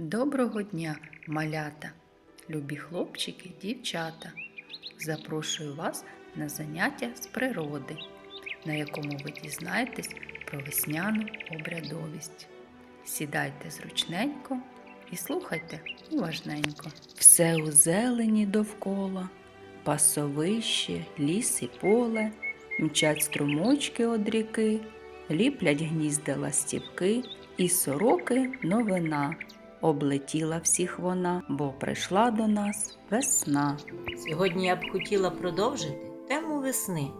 Доброго дня, малята, любі хлопчики, дівчата. Запрошую вас на заняття з природи, на якому ви дізнаєтесь про весняну обрядовість. Сідайте зручненько і слухайте уважненько. Все у зелені довкола, пасовище, ліс і поле, мчать струмочки од ріки, ліплять гнізда ластівки, і сороки новина. Облетіла всіх вона, бо прийшла до нас весна. Сьогодні я б хотіла продовжити тему весни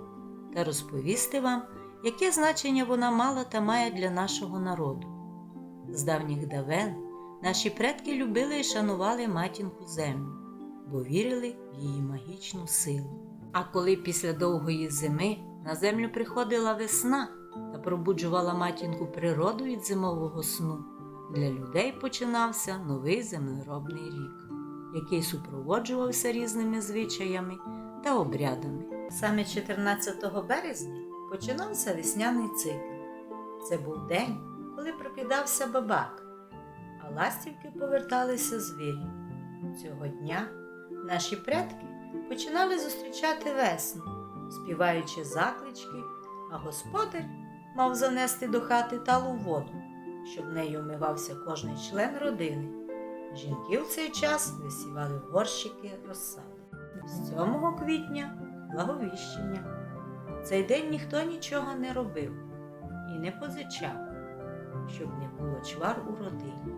та розповісти вам, яке значення вона мала та має для нашого народу. З давніх давен наші предки любили і шанували матінку землю, бо вірили в її магічну силу. А коли після довгої зими на землю приходила весна та пробуджувала матінку природу від зимового сну, для людей починався новий землеробний рік який супроводжувався різними звичаями та обрядами. Саме 14 березня починався весняний цикл. Це був день, коли прокидався бабак, а ластівки поверталися з вірів. Цього дня наші предки починали зустрічати весну, співаючи заклички, а господар мав занести до хати талу воду, щоб нею вмивався кожний член родини. Жінки в цей час висівали горщики розсаду. З 7 квітня благовіщення. Цей день ніхто нічого не робив і не позичав, щоб не було чвар у родині,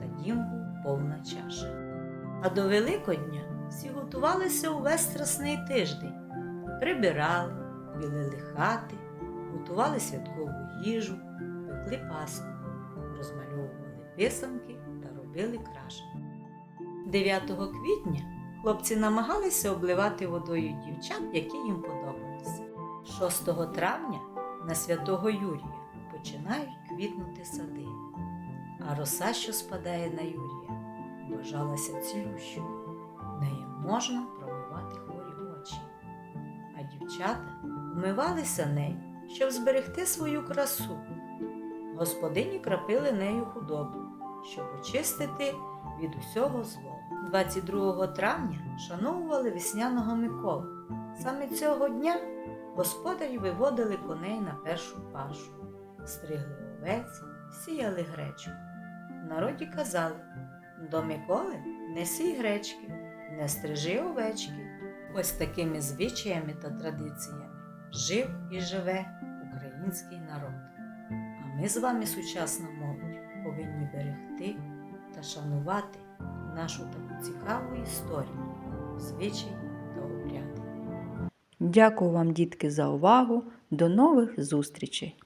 та дім був повна чаша. А до Великодня всі готувалися увесь страсний тиждень, прибирали, білили хати, готували святкову їжу, пекли паску, розмальовували писанки та робили крашені. 9 квітня хлопці намагалися обливати водою дівчат, які їм подобалися. 6 травня на святого Юрія починають квітнути сади, а роса, що спадає на Юрія, вважалася цілющою. Нею можна промивати хворі очі. А дівчата вмивалися нею, щоб зберегти свою красу. Господині крапили нею худобу, щоб очистити від усього злого. 22 травня шановували весняного Миколу. Саме цього дня господарі виводили коней на першу пашу, стригли овець, сіяли гречку. В народі казали до Миколи не сій гречки, не стрижи овечки. Ось такими звичаями та традиціями жив і живе український народ. Ми з вами, сучасна молодь, повинні берегти та шанувати нашу таку цікаву історію, звичаї та обряди. Дякую вам, дітки, за увагу. До нових зустрічей!